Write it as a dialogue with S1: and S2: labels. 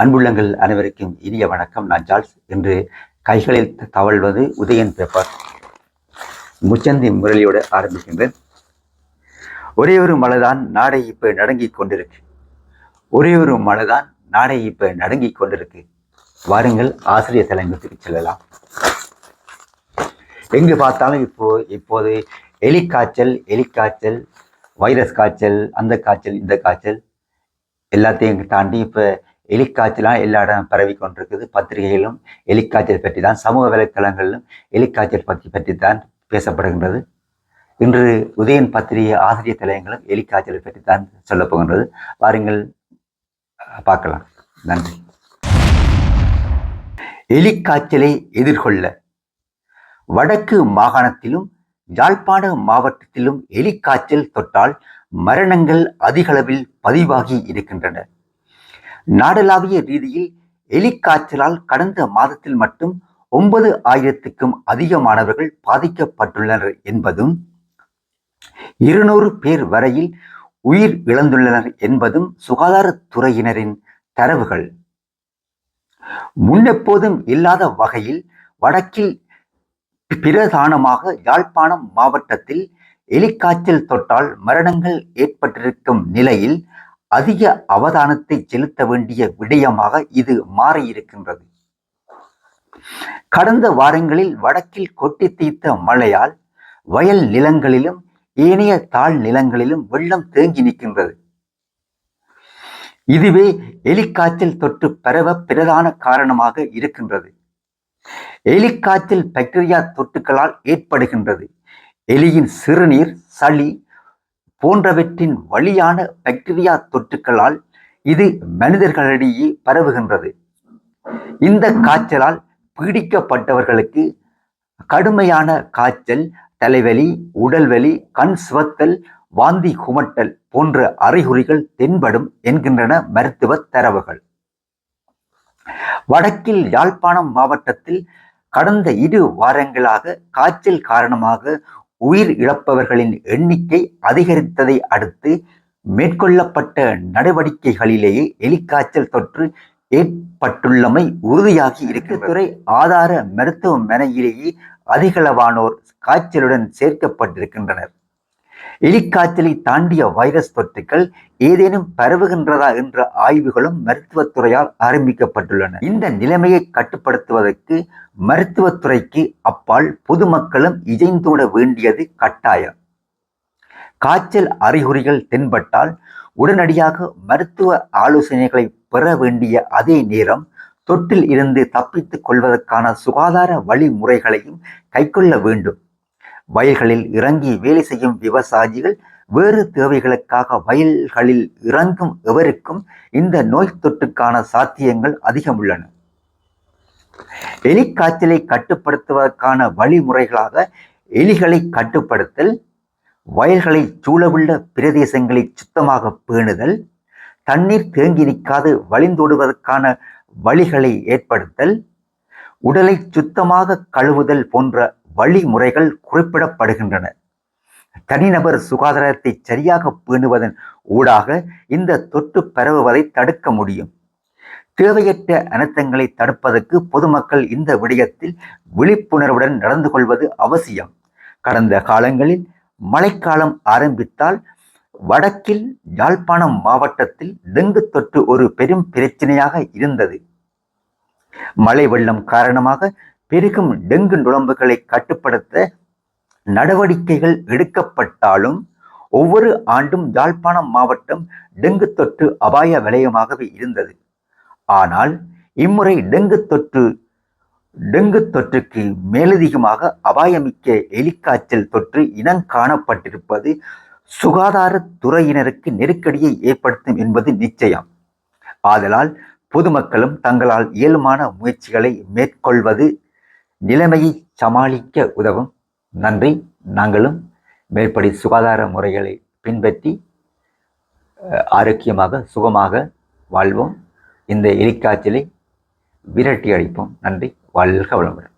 S1: அன்புள்ளங்கள் அனைவருக்கும் இனிய வணக்கம். நான் ஜார்ஸ் என்று கைகளில் தவழ்வது உதயன் பேப்பர் முச்சந்தி முரளியோடு ஆரம்பிக்கின்றேன். ஒரே ஒரு மழைதான் நாடை இப்போ நடுங்கிக் கொண்டிருக்கு. ஒரே ஒரு மழைதான் நாடை இப்போ நடங்கிக் கொண்டிருக்கு. வாருங்கள் ஆசிரியர் தலைமைக்கு செல்லலாம். எங்கு பார்த்தாலும் இப்போ இப்போது எலிக்காய்ச்சல் எலிக்காய்ச்சல் வைரஸ் காய்ச்சல் அந்த காய்ச்சல் இந்த காய்ச்சல் எல்லாத்தையும் தாண்டி இப்போ எலிக்காய்ச்சலாம் எல்லா இடம் பரவி கொண்டிருக்குது. பத்திரிகைகளும் எலிக்காய்ச்சல் பற்றி தான் சமூக வலைத்தளங்களிலும் எலிக்காய்ச்சல் பற்றி பற்றி தான் பேசப்படுகின்றது. இன்று உதயன் பத்திரிகை ஆசிரியர் தலையங்களும் எலிக்காய்ச்சலை பற்றி தான் சொல்லப் போகின்றது. வாருங்கள் பார்க்கலாம். நன்றி. எலிக்காய்ச்சலை எதிர்கொள்ள வடக்கு மாகாணத்திலும் யாழ்ப்பாண மாவட்டத்திலும் எலிக்காய்ச்சல் தொட்டால் மரணங்கள் அதிகளவில் பதிவாகி இருக்கின்றன. நாடளாவிய ரீதியில் எலிக்காய்ச்சலால் கடந்த மாதத்தில் மட்டும் ஒன்பது ஆயிரத்துக்கும் அதிகமானவர்கள் பாதிக்கப்பட்டுள்ளனர் என்பதும் இருநூறு பேர் வரையில் உயிர் இழந்துள்ளனர் என்பதும் சுகாதாரத்துறையினரின் தரவுகள். முன்னெப்போதும் இல்லாத வகையில் வடக்கில் பிரதானமாக யாழ்ப்பாணம் மாவட்டத்தில் எலிக்காய்ச்சல் தொட்டால் மரணங்கள் ஏற்பட்டிருக்கும் நிலையில் அதிக அவதானத்தை செலுத்த வேண்டிய விடயமாக இது மாறியிருக்கின்றது. கடந்த வாரங்களில் வடக்கில் கொட்டி தீர்த்த மழையால் வயல் நிலங்களிலும் ஏனைய தாழ் நிலங்களிலும் வெள்ளம் தேங்கி நிற்கின்றது. இதுவே எலிக்காய்ச்சல் தொற்று பரவ பிரதான காரணமாக இருக்கின்றது. எலிக்காய்ச்சல் பாக்டீரியா தொற்றுக்களால் ஏற்படுகின்றது. எலியின் சிறுநீர் சளி போன்றவற்றின் வழியான பாக்டீரியா தொற்றுக்களால் இது மனிதர்களிடையே பரவுகின்றது. இந்த காய்ச்சலால் பீடிக்கப்பட்டவர்களுக்கு கடுமையான காய்ச்சல் தலைவலி உடல்வலி கண் சுவத்தல் வாந்தி குமட்டல் போன்ற அறிகுறிகள் தென்படும் என்கின்றன மருத்துவ தரவுகள். வடக்கில் யாழ்ப்பாணம் மாவட்டத்தில் கடந்த இரு வாரங்களாக காய்ச்சல் காரணமாக உயிர் இழப்பவர்களின் எண்ணிக்கை அதிகரித்ததை அடுத்து மேற்கொள்ளப்பட்ட நடவடிக்கைகளிலேயே எலிக்காய்ச்சல் தொற்று ஏற்பட்டுள்ளமை உறுதியாகி இருக்கிறதுறை ஆதார மருத்துவமனையிலேயே அதிகளவானோர் காய்ச்சலுடன் சேர்க்கப்பட்டிருக்கின்றனர். எலிக்காய்ச்சலை தாண்டிய வைரஸ் தொற்றுக்கள் ஏதேனும் பரவுகின்றதா என்ற ஆய்வுகளும் மருத்துவத்துறையால் ஆரம்பிக்கப்பட்டுள்ளன. இந்த நிலைமையை கட்டுப்படுத்துவதற்கு மருத்துவத்துறைக்கு அப்பால் பொதுமக்களும் இஜைந்தோட வேண்டியது கட்டாயம். காய்ச்சல் அறிகுறிகள் தென்பட்டால் உடனடியாக மருத்துவ ஆலோசனைகளை பெற வேண்டிய அதே நேரம் தொற்றில் இருந்து தப்பித்துக் கொள்வதற்கான சுகாதார வழிமுறைகளையும் கைக்கொள்ள வேண்டும். வயல்களில் இறங்கி வேலை செய்யும் விவசாயிகள் வேறு தேவைகளுக்காக வயல்களில் இறங்கும் எவருக்கும் இந்த நோய் தொற்றுக்கான சாத்தியங்கள் அதிகம் உள்ளன. எலிக்காய்ச்சலை கட்டுப்படுத்துவதற்கான வழிமுறைகளாக எலிகளை கட்டுப்படுத்தல் வயல்களை சூழவுள்ள பிரதேசங்களை சுத்தமாக பேணுதல் தண்ணீர் தேங்கி நிற்காது வழிந்தோடுவதற்கான வழிகளை ஏற்படுத்தல் உடலை சுத்தமாக கழுவுதல் போன்ற வழிமுறைகள் குறிப்பிடப்படுகின்றன. தனிநபர் சுகாதாரத்தை சரியாக பேணுவதன் ஊடாக இந்த தொற்று பரவுவதை தடுக்க முடியும். தேவையற்ற அனர்த்தங்களை தடுப்பதற்கு பொதுமக்கள் இந்த விடயத்தில் விழிப்புணர்வுடன் நடந்து கொள்வது அவசியம். கடந்த காலங்களில் மழைக்காலம் ஆரம்பித்தால் வடக்கில் யாழ்ப்பாணம் மாவட்டத்தில் டெங்கு தொற்று ஒரு பெரும் பிரச்சனையாக இருந்தது. மழை வெள்ளம் காரணமாக பெருகும் டெங்கு நுழம்புகளை கட்டுப்படுத்த நடவடிக்கைகள் எடுக்கப்பட்டாலும் ஒவ்வொரு ஆண்டும் யாழ்ப்பாணம் மாவட்டம் டெங்கு தொற்று அபாய வலயமாகவே இருந்தது. ஆனால் இம்முறை டெங்கு தொற்று டெங்கு தொற்றுக்கு மேலதிகமாக அபாயமிக்க எலிக்காய்ச்சல் தொற்று இனம் காணப்பட்டிருப்பது சுகாதாரத்துறையினருக்கு நெருக்கடியை ஏற்படுத்தும் என்பது நிச்சயம். ஆதலால் பொதுமக்களும் தங்களால் இயலுமான முயற்சிகளை மேற்கொள்வது நிலைமையை சமாளிக்க உதவும். நன்றி. நாங்களும் மேற்படி சுகாதார முறைகளை பின்பற்றி ஆரோக்கியமாக சுகமாக வாழ்வோம். இந்த எலிக்காய்ச்சலை விரட்டி அடிப்போம். நன்றி. வாழ்க வளமுடன்.